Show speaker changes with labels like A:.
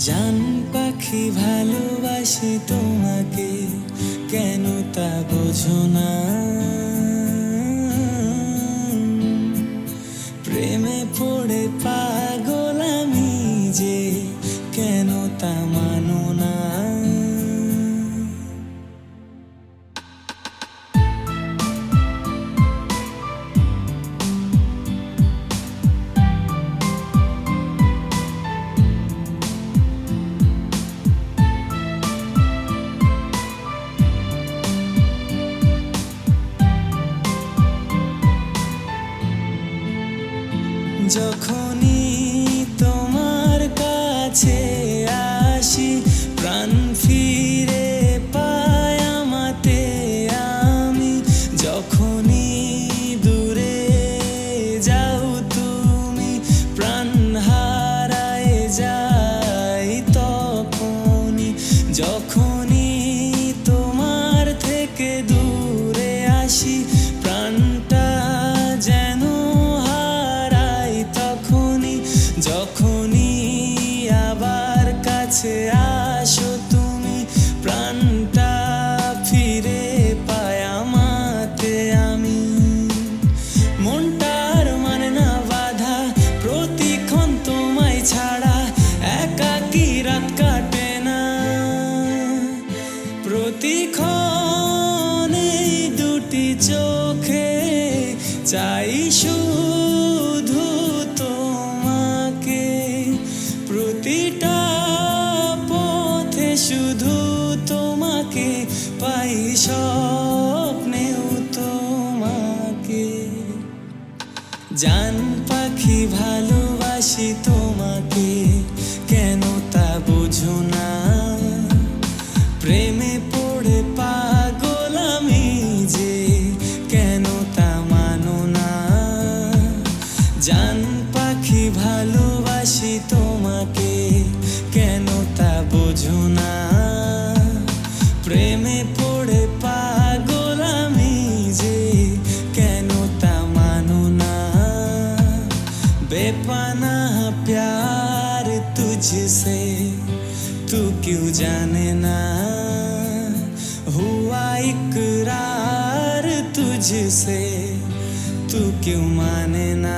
A: জান পাখি ভালোবাসি তোমাকে, কেন তা বোঝো না? প্রেমে পড়ে পাগল আমি যে, কেন তা মানো না? যখনই তোমার কাছে আসি, প্রাণ ফিরে পায় আমাতে আমি। যখনই দূরে যাও তুমি, প্রাণ হারায় যাই তখনই। যখনই তোমার থেকে দূরে আসি প্রতিক্ষণ দুটি চোখে চাই শুধু তোমাকে। প্রতিটা পথে শুধু তোমাকে পাই স্বপ্নেও তোমাকে। জান পাখি ভালোবাসি তোমাকে তোমাকে কেন তা বুঝো না প্রেমে পড়ে পাগল আমি যে কেন তা মানো না बेपना प्यार तुझसे तू क्यों जाने ना हुआ इकरार तुझसे तू क्यों माने ना